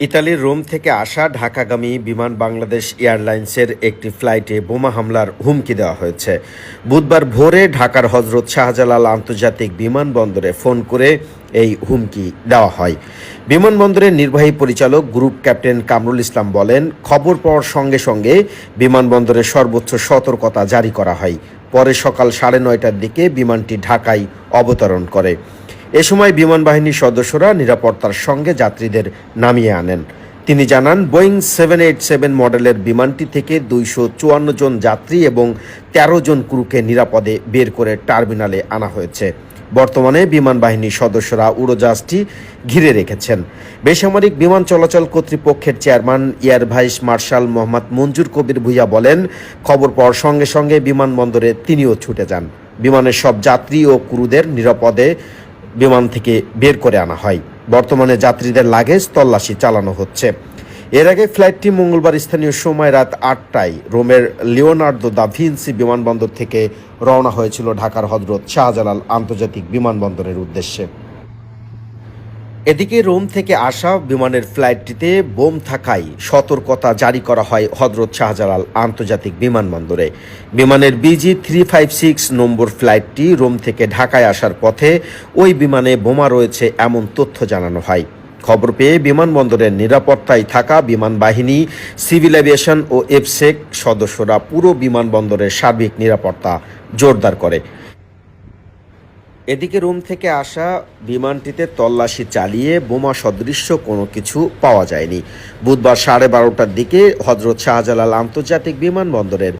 ইতালির রোম থেকে আসা ঢাকাগামী বিমান বাংলাদেশ এয়ারলাইন্সের একটি ফ্লাইটে বোমা হামলার হুমকি দেওয়া হয়েছে। বুধবার ভোরে ঢাকার হজরত শাহজালাল আন্তর্জাতিক বিমানবন্দরে ফোন করে এই হুমকি দেওয়া হয়। বিমানবন্দরের নির্বাহী পরিচালক গ্রুপ ক্যাপ্টেন কামরুল ইসলাম বলেন, খবর পাওয়ার সঙ্গে সঙ্গে বিমানবন্দরে সর্বোচ্চ সতর্কতা জারি করা হয়। পরে সকাল সাড়ে নয়টার দিকে বিমানটি ঢাকায় অবতরণ করে। এ সময় বিমান বাহিনীর সদস্যরা নিরাপত্তার সঙ্গে যাত্রীদের নামিয়ে আনেন। তিনি জানান, বোয়িং সেভেন এইট সেভেন মডেলের বিমানটি থেকে দুইশো চুয়ান্ন জন যাত্রী এবং তেরো জন ক্রুকে নিরাপদে বের করে টার্মিনালে আনা হয়েছে। বর্তমানে বিমান বাহিনীর সদস্যরা উড়োজাহাজটি ঘিরে রেখেছেন। বেসামরিক বিমান চলাচল কর্তৃপক্ষের chairman, air vice marshal Mohammad Manzur Kabir Bhuiyan বলেন, খবর পাওয়ার সঙ্গে সঙ্গে বিমানবন্দরে তিনিও ছুটে যান। বিমানের সব যাত্রী ও ক্রুদের নিরাপদে বিমান থেকে বের করে আনা হয়। বর্তমানে যাত্রীদের লাগেজ তল্লাশি চালানো হচ্ছে। এর আগে ফ্লাইটটি মঙ্গলবার স্থানীয় সময় রাত আটটায় রোমের লিওনার্দো দা ভিনসি বিমানবন্দর থেকে রওনা হয়েছিল ঢাকার হজরত শাহজালাল আন্তর্জাতিক বিমানবন্দরের উদ্দেশ্যে। এদিকে রোম থেকে আসা বিমানের ফ্লাইটটিতে বোম থাকায় সতর্কতা জারি করা হয় হজরত শাহজালাল আন্তর্জাতিক বিমানবন্দরে। বিমানের বিজি থ্রি ফাইভ সিক্স নম্বর ফ্লাইটটি রোম থেকে ঢাকায় আসার পথে ওই বিমানে বোমা রয়েছে এমন তথ্য জানানো হয়। খবর পেয়ে বিমানবন্দরের নিরাপত্তায় থাকা বিমান বাহিনী, সিভিল এভিয়েশন ও এফসেক সদস্যরা পুরো বিমানবন্দরের সার্বিক নিরাপত্তা জোরদার করে। এদিকে রুম থেকে আসা বিমানটিতে তল্লাশি চালিয়ে বোমা সদৃশ্য কোনো কিছু পাওয়া যায়নি। বুধবার সাড়ে বারোটার দিকে হজরত শাহজালাল আন্তর্জাতিক বিমানবন্দরের